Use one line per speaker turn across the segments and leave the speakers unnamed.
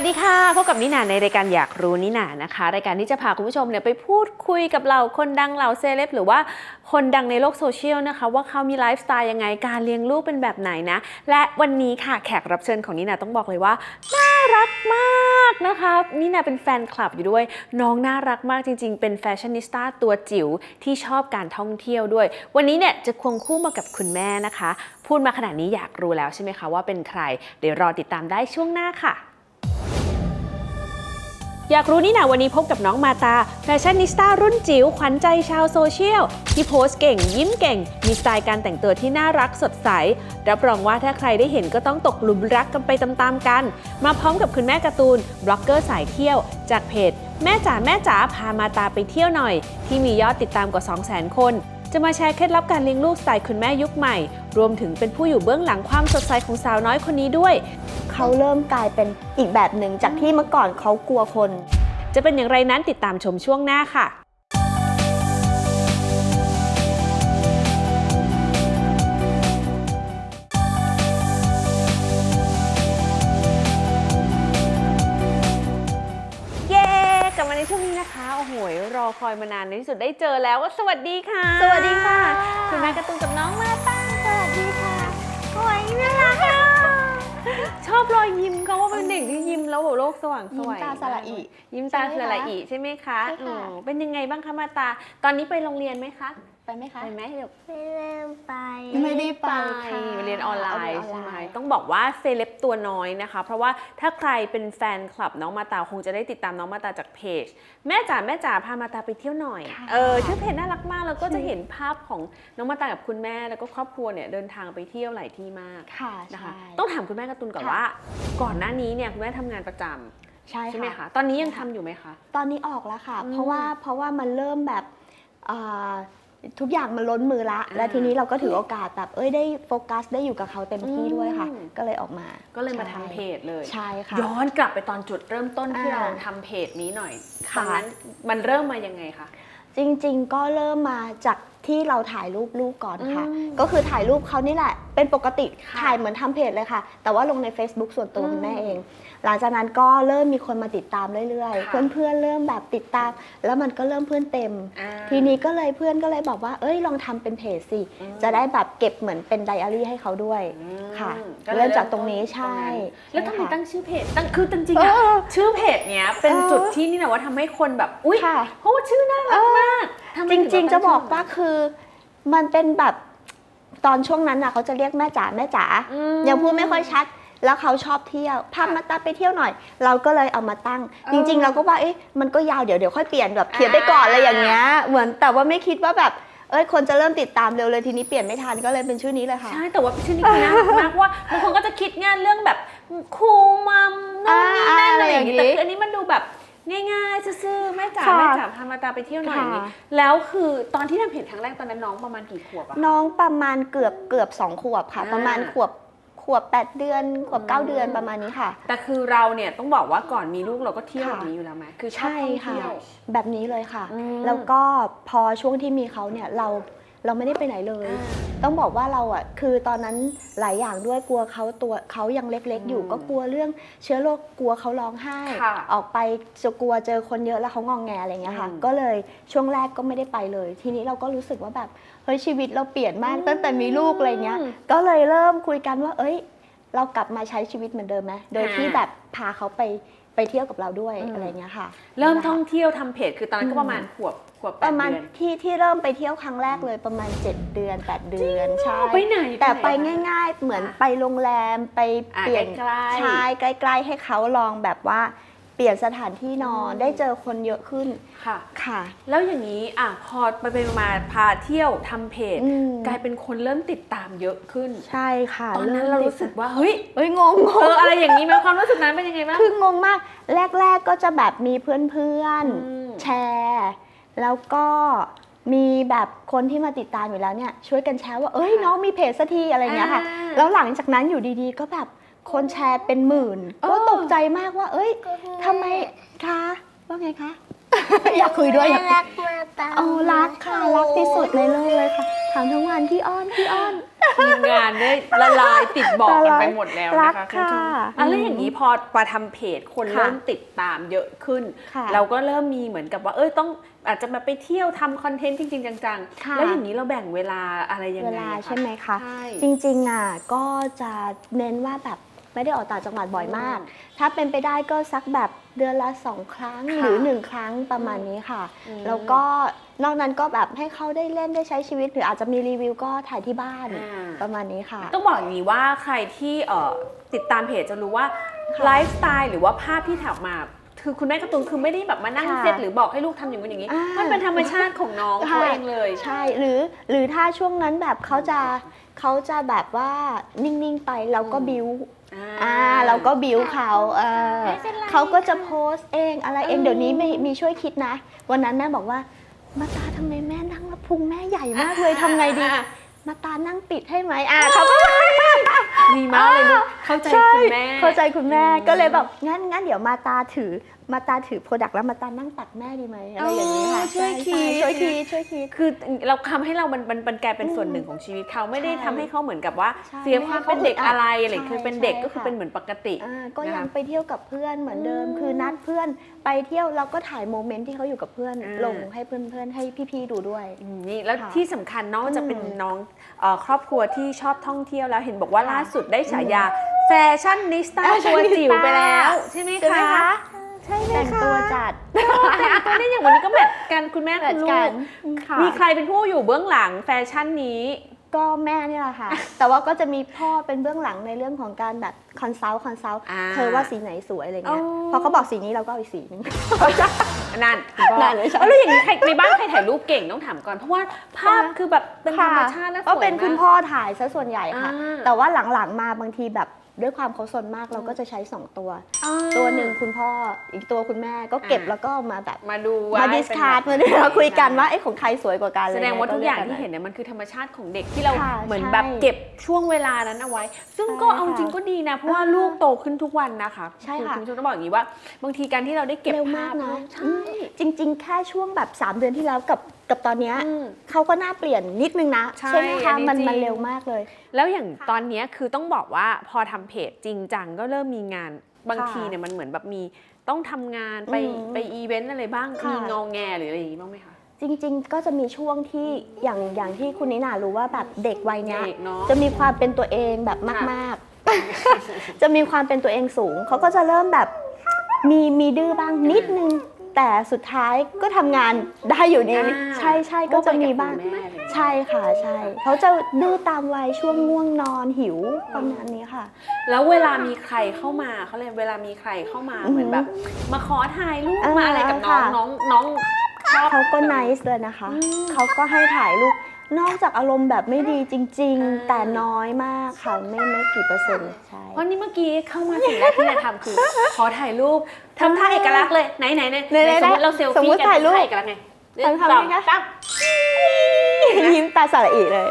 สวัสดีค่ะพบกับนิน่าในรายการอยากรู้นิน่านะคะ รายการที่จะพาคุณผู้ชมเนี่ยไปพูดคุยกับเหล่าคนดังเหล่าเซเลบหรือว่าคนดังในโลกโซเชียลนะคะ ว่าเขามีไลฟ์สไตล์ยังไงการเลี้ยงลูกเป็นแบบไหนนะ และวันนี้ค่ะแขกรับเชิญของนิน่าต้องบอกเลยว่าน่ารักมากนะคะนิน่าเป็นแฟนคลับอยู่ด้วย น้องน่ารักมากจริง ๆ เป็นแฟชั่นนิสต้าตัวจิ๋วที่ชอบการท่องเที่ยวด้วย วันนี้เนี่ยจะควงคู่มากับคุณแม่นะคะ พูดมาขนาดนี้อยากรู้แล้วใช่ไหมคะว่าเป็นใคร เดี๋ยวรอติดตามได้ช่วงหน้าค่ะ อยากรู้นี่นะวันนี้พบกับน้องมาตาแฟชั่นนิสต้ารุ่นจิ๋วขวัญใจชาวโซเชียล ที่โพสเก่งยิ้มเก่ง มีสไตล์การแต่งตัวที่น่ารักสดใส รับรองว่าถ้าใครได้เห็นก็ต้องตกหลุมรักกันไปตามๆกัน มาพร้อมกับคุณแม่การ์ตูน บล็อกเกอร์สายเที่ยว จากเพจ แม่จ๋าแม่จ๋าพามาตาไปเที่ยวหน่อย ที่มียอดติดตามกว่า 200,000 คน จะมาแชร์เคล็ดลับการเลี้ยงลูกสไตล์คุณแม่ยุคใหม่ รวมถึงเป็นผู้อยู่เบื้องหลังความสดใสของสาวน้อยคนนี้ด้วย
เขาเริ่มกลายเป็นอีกแบบหนึ่งจากที่เมื่อก่อนเขากลัวคน
จะเป็นอย่างไรนั้นติดตามชมช่วงหน้าค่ะ คอยมานานในที่สุดได้เจอแล้วว่าสวัสดีค่ะ
สวัสดีค่ะ
คุณแม่การะตูนกับน้องมาตา
สวัสดีค่ะโอ้ยน่ารักอะ
ชอบรอยยิ้มเขาว่าเป็นเด็กที่ยิ้มแล้วแบบโลกสว่างไสวย
ยิ้มตาสละอิ
ยิ้มตาสละอิใช่ไหมคะ
ใช่ค่ะ
อืมเป็นยังไงบ้างคะมาตา ตอนนี้ไปโรงเรียนไหมคะ
ไปไหมคะ
ไปไหมเดี๋ยว
ไม่เริ่มไป
ไม่ได้ไป ค่ะ
เรียนออนไลน์
เอาเรียนออนไลน์
ใช่ไหมต้องบอกว่าเซเลบตัวน้อยนะคะ เพราะว่าถ้าใครเป็นแฟนคลับน้องมาตาคงจะได้ติดตามน้องมาตาจากเพจ แม่จ๋าแม่จ๋าพามาตาไปเที่ยวหน่อย
ค่ะ
เออชื่อเพจน่ารักมากแล้วก็จะเห็นภาพของน้องมาตากับคุณแม่แล้วก็ครอบครัวเนี่ยเดินทางไปเที่ยวหลายที่มาก
ค่ะ
นะคะ
ใช่
ต้องถามคุณแม่การะตุนก่อน
ค่ะ
ว่า ก่อนหน้านี้เนี่ยคุณแม่ทำงานประจำ
ใช่
ใช่ไหม
ค่ะ
คะตอนนี้ยังทำอยู่ไหมคะ
ตอนนี้ออกแล้วค่ะ
อืม
เพราะว่าเพราะว่ามันเริ่มแบบอ่า ทุกอย่างมันล้นมือละ
อ่า
และทีนี้เราก็ถือโอกาสแบบเอ้ยได้โฟกัสได้อยู่กับเขาเต็มที่ด้วยค่ะ
อืม
ก็เลยออกมา
ก็เลยมาทำเพจเลย
ใช่ค่ะ
ย้อนกลับไปตอนจุดเริ่มต้นที่
อ่า
เราทำเพจนี้หน่อยต
ค่ะ
อนนั้นมันเริ่มมายังไงคะ
จริงๆ ก็เริ่มมาจากที่เราถ่ายรูปลูกก่อนค่ะ
อืม
ก็คือถ่ายรูปเขานี่แหละ เป็นปกติ
ค่ะ
ถ่ายเหมือนทำเพจเลยค่ะ แต่ว่าลงใน Facebook ส่วนตัว
อืม
คุณแม่เอง หลังจากนั้นก็เริ่มมีคนมาติดตามเรื่อยๆ
ค่ะ
เพื่อนๆเริ่มแบบติดตาม แล้วมันก็เริ่มเพื่อนเต็ม
อ่า
ทีนี้ก็เลยเพื่อนก็เลยบอกว่า เอ้ยลองทำเป็นเพจสิ
อืม
จะได้แบบเก็บเหมือนเป็นไดอารี่ให้เขาด้วย
อืม
ค่ะ
ก็ลย
เริ่มจากตรงนี้ใช่
แล้วทำไม
ใช่ค่ะ
ตั้งชื่อเพจตั้งคือจริงๆ
เอ
อะ
อ
ชื่อเพจเนี้ยเป็น
เออ
จุดที่นี่นะว่าทำให้คนแบบอุ้ย
ค่ะ
เพราะว่าชื่อน่ารักมากทำไม
จ
ถึ
ริง
เา
ๆจะบอก
ตั้
ว่า
ชื่
คือมันเป็นแบบ ตอนช่วงนั้นน่ะเขาจะเรียกแม่จ๋าแม่จ๋า
อืม
ยังพูดไม่ค่อยชัด แล้วเขาชอบเที่ยวพามาตาไปเที่ยวหน่อย เราก็เลยเอามาตั้ง
เออ
จริง ๆ เราก็ว่าเอ๊ะมันก็ยาวเดี๋ยวเดี๋ยวค่อยเปลี่ยนแบบเขียนไปก่อน
อ่า
อะไรอย่างเงี้ยเหมือนแต่ว่าไม่คิดว่าแบบเอ้ยคนจะเริ่มติดตามเร็วเลยทีนี้เปลี่ยนไม่ทันก็เลยเป็นชื่อนี้เลยค่ะ
ใช่แต่ว่าชื่อนี้คือน่ารักมากว่าบางคนก็จะคิดงานเรื่องแบบคูลมัมนู่นนี่นั่น
อ่า
อะไรอย่างงี้แต่
อะไรอย่างงี้
คืออันนี้มันดูแบบ ง่ายๆซื่อๆแม่จ๋า
ค่ะ
แม่จ๋าพามาตาไปเที่ยวหน่อยอย่างงี้
ค่ะ
แล้วคือตอนที่ทำเพจครั้งแรกตอนนั้นน้องประมาณกี่ขวบอะ
น้องประมาณเกือบเกือบสองขวบค่ะ
อ่า
ประมาณขวบขวบแปดเดือนขวบเก้า
อืม
เดือนประมาณนี้ค่ะ
แต่คือเราเนี่ยต้องบอกว่าก่อนมีลูกเราก็เที่ยว
ค่ะ
แบบนี้อยู่แล้วไหมคือชอบ
ใช่
ท่อง
ค่ะ
เที่ยว
แบบนี้เลยค่ะ
อืม
แล้วก็พอช่วงที่มีเขาเนี่ยเรา เราไม่ได้ไปไหนเลย
อ่า
ต้องบอกว่าเราอะคือตอนนั้นหลายอย่างด้วยกลัวเขาตัวเขายังเล็กๆ อยู่
อืม
ก็กลัวเรื่องเชื้อโรคกลัวเขาร้องไห้
ค่ะ
ออกไปจะกลัวเจอคนเยอะแล้วเขางองแงอะไรเงี้ยค่ะ
อืม
ก็เลยช่วงแรกก็ไม่ได้ไปเลย ทีนี้เราก็รู้สึกว่าแบบเฮ้ยชีวิตเราเปลี่ยนมากตั้งแต่มีลูกอะไรเงี้ย
อืม
ก็เลยเริ่มคุยกันว่า เอ้ย เรากลับมาใช้ชีวิตเหมือนเดิมไหมโดยที่
อ่า
แบบพาเขาไปไปเที่ยวกับเราด้วย
อืม
อะไรเงี้ยค่ะ
เริ่ม
นั่นแหละ
ท่
ค่ะ
องเที่ยวทำเพจคือตอนนั้นก็ประมาณขวบ ขวบแป
ป
ด
ระมาณ
เดือน
ที่ที่เริ่มไปเที่ยวครั้งแรกเลยประมาณ 7 เดือน 8 เดือนใช่
ไปไหน
แต่ไป
หนอะ
ง่าย ๆ เหมือน
อะ
ไปโรงแรมไป
อะ
เปลี่ยน
ใกล้ๆ
ใช่ใกล้ ๆ ให้เขาลองแบบว่าเปลี่ยนสถานที่นอน
อืม
ได้เจอคนเยอะขึ้น
ค่ะ
ค่ะ
แล้วอย่างนี้อะพอไปไปมาพาเที่ยวทำเพจ
อืม
กลายเป็นคนเริ่มติดตามเยอะขึ้น
ใช่ค่ะ
ตอนนั้นเรารู้สึกว่าเฮ้ย
เอ้ยงงง
เอองอะไรอย่างนี้ไหมความรู้สึกนั้นเป็นยังไงบ้าง
คืองงมาก แรก ๆก็จะแบบมีเพื่อน
อืม
ๆแชร์ แล้วก็มีแบบคนที่มาติดตามอยู่แล้วเนี่ยช่วยกันแชร์ว่าเอ้ยน้องมีเพจสักทีอะไรอย่างเงี้ยค่ะ
อ่า
แล้วหลังจากนั้นอยู่ดีๆ ก็แบบคนแชร์เป็นหมื่น
เออ
ก็ตกใจมากว่า เอ้ยทำไมคะว่าไงคะ อยากคุยด้วยอยากคุย
รักมาตา
เอารักค่ะรักที่สุดในโลกเลยค่ะถามทั้งวันพี่อ้อนพี่อ้อน
ทีมงานได้ละลายติดบอกกันไปหมดแล้ว
รั
นะ
ก
คะคุณผู้ชม
ค่ะ
อะไร
อืม
อย่างนี้พอมาทำเพจคน
ค่ะ
เริ่มติดตามเยอะขึ้น
ค่ะ
เราก็เริ่มมีเหมือนกับว่าเอ้ยต้อง อาจจะมาไปเที่ยวทำคอนเทนต์จริง ๆ จัง
ค่ะ
ๆแล้วอย่างนี้เราแบ่งเวลาอะไรยัง
เว
ไง
ลา
อะ
ใช่ไหมคะ
ใช่
จริงๆอะก็จะเน้นว่าแบบไม่ได้ออกต่างจังหวัดบ่อยมาก ถ้าเป็นไปได้ก็สักแบบเดือนละสองครั้ง
ค่ะ
หรือหนึ่งครั้งประมาณนี้ค่ะ
อืม
แล้วก็นอกนั้นก็แบบให้เขาได้เล่นได้ใช้ชีวิต หรืออาจจะมีรีวิวก็ถ่ายที่บ้าน
อ่า
ประมาณนี้ค่ะ
ต้องบอกอย่างนี้ว่าใครที่เอ่อติดตามเพจจะรู้ว่า
ค่ะ
ไลฟ์สไตล์หรือว่าภาพที่ถ่ายออกมา คือคุณแม่การะตูนคือไม่ได้แบบมานั่ง
ค่ะ
เซตหรือบอกให้ลูกทำอย่างนู้นอย่างนี้
อ่ามั
มันเป็นธรรมชาติของน้องเขา
ค่ะ
เองเลย
ใช่หรือหรือถ้าช่วงนั้นแบบเขาจะเขาจะแบบว่านิ่งๆไปเราก็
อืม
บิวอ่าเราก็บิวเขาเออ
ไม่เป็นไร
เขาก็จะโพสต์เองอะไรเอง
เออ
เดี๋ยวนี้มีมีช่วยคิดนะ วันนั้นแม่บอกว่ามาตาทำไมแม่นั่งแล้วพุงแม่ใหญ่มากเลยทำไงดี
อะ
มาตานั่งปิดให้ไหมอ่าเขาก็
ดีมากเลยลูกเข้าใจ
ใช่
คุณแม่
เข้าใจคุณแม่
อืม
ก็เลยแบบงั้นงั้นเดี๋ยวมาตาถือ มาตาถือโปรดักต์แล้วมาตานั่งตักแม่ดีไหมอะไรอย่างนี้ค่ะ
อ๋อช่วย
ใช่
คิด
ช่วยคิดช่วยคิด
คือเราทำให้เรามันมันมันกลายเป็นส่วนหนึ่งของชีวิตเขาไม่ได้
ใช่
ทำให้เขาเหมือนกับว่า
ใช่
เสียความเป็นเด็กอะไรอะไร
ใช่
คือเป็นเด็ก
ใช่
ก็คือ
ค่ะ
เป็นเหมือนปกติ
อ่าก็ยัง
นะคะ
ไปเที่ยวกับเพื่อนเหมือนเดิม
อืม
คือนัดเพื่อนไปเที่ยวเราก็ถ่ายโมเมนต์ที่เขาอยู่กับเพื่อน
อ่า
ลงให้เพื่อนๆให้พี่ๆดูด้วย
อืมนี่แล้ว
ค่ะ
ที่สำคัญนอกจากเป็น
อืม
น้องเอ่อครอบครัวที่ชอบท่องเที่ยวแล้วเห็นบอกว่า
ค่ะ
ล่าสุดได้ฉายาแฟชั่นนิสต้า
แฟชั่น
ตัว
นิสต้า
จิ๋วไปแล้ว ใช่ไหม
ใช่ไหม
คะ
คะ
ใช่ไหม
แต่ง
คะ
ตัวจัด
แต่งตัวได้อย่างวันนี้ก็แมทกันคุณแม่
แม
คุณ
ท
ลู
กั
ก
นค่ะ
มีใครเป็นผู้อยู่เบื้องหลังแฟชั่นนี้
ก็แม่นี่แหละค่ะ แต่ว่าก็จะมีพ่อเป็นเบื้องหลังในเรื่องของการแบบคอนซัลท์คอนซัลท์
อ่า
เธอว่าสีไหนสวยอะไรเงี้ย
อ๋อ
พอเขาบอกสีนี้เราก็เอาอีกสีนึง
นั่นคุณพ่อ
นั่นเลยใช่
เอาแล้วอย่างนี้ใครในบ้านใครถ่ายรูปเก่งต้องถามก่อน เพราะว่าภาพคือแบบเป็นธรรมชาติและสวย
ก็เป็น
มาก
คุณพ่อถ่ายซะส่วนใหญ่ค่ะ
อ่า
แต่ว่าหลังๆมาบางทีแบบ ด้วยความเขาสนมากเราก็จะใช้สองตัว
อ่า
ตัวหนึ่งคุณพ่ออีกตัวคุณแม่ก็เก็บ
อ่า
แล้วก็เอามาแบบ
มาดู
มา
ไว้
ดิส
เป็น
คาร์ด
แบบ
มาดูมาคุยกันว่าไอ้ของใครสวยกว่ากัน
แสดงว่าทุกอย่างที่ะ
ไร
เห็นเนี่ยมันคือธรรมชาติของเด็กที่เรา
ค่ะ
เหมือน
ใช่
แบบเก็บช่วงเวลานั้นเอาไว้ ซึ่งก็
ใช่
เอาจริง
ค่ะ
ก็ดีนะ เพราะว่า
อ่า
ลูกโตขึ้นทุกวันนะคะ
ใช่ค่ะ
ณผู้ชมต้องบอกอย่างนี้ว่า บางทีการที่เราได้เก็บ
เร็วมา
ภากพ
นะ
ใช่
อืมจริง ๆ แค่ช่วงแบบ 3 เดือนที่แล้วกับ กับตอนเนี้ย
อืม
เขาก็น่าเปลี่ยนนิดนึงนะ
ใช่
ไหม
อั
คะ
นนี้
มัน
จริง
มันเร็วมากเลย
แล้วอย่างตอนเนี้ยคือต้องบอกว่าพอทำเพจจริงจังก็เริ่มมีงานบาง
ค่ะ
ทีเนี่ยมันเหมือนแบบมีต้องทำงานไป
อืม
ไปอีเวนต์อะไรบ้าง
ค่ะ
มีงองแงหรืออะไรอย่างนี้บ้างไหมคะ
จริง ๆ ก็จะมีช่วงที่อย่างอย่างที่คุณนิน่ารู้ว่าแบบเด็กวัยเนี้ย
เด็กเนาะ
จะมีความเป็นตัวเองแบบมาก ๆ จะมีความเป็นตัวเองสูง เขาก็จะเริ่มแบบมีมีดื้อบ้างนิดนึง แต่สุดท้ายก็ทำงานได้อยู่ดี
อ่า
ใช่ใช่ก็จะมีบ้าง
โอ้ไปกับคุณแม่อะไรอย่างเงี้ย
ใช่ค่ะใช่ เขาจะดื้อตามวัยช่วงง่วงนอนหิวประมาณนี้ค่ะ
แล้วเวลามีใครเข้ามาเขาเลยกเวลามีใครเข้ามา
อือหือ
เหมือนแบบ มาขอถ่ายรูป
อ่าม
มาอะไรกับน้อง
ค่ะ
น้องน้องชอบ
เขาก็ nice เลยนะคะ
อืม
เขาก็ให้ถ่ายรูป นอกจากอารมณ์แบบไม่ดีจริง
อ่า
ๆ แต่น้อยมากค่ะ ไม่ไม่กี่เปอร์เซ็นต์ ใช่
เพราะนี่เมื่อกี้เข้ามาสิ่งแรกที่เราทำคือ ขอถ่ายรูป ทำท่าเอกลักษณ์เลยไหนไหนไหน
ไหนไหน
สมมติเราเซล
สม
ฟี่
มุติ
กัน
ถ่ายรูป
ท่เอกลักษณ์ไงหนึ่ง
ทำ
สอง
ไงคะ
สาม
ยิ้มตาสละอีเลย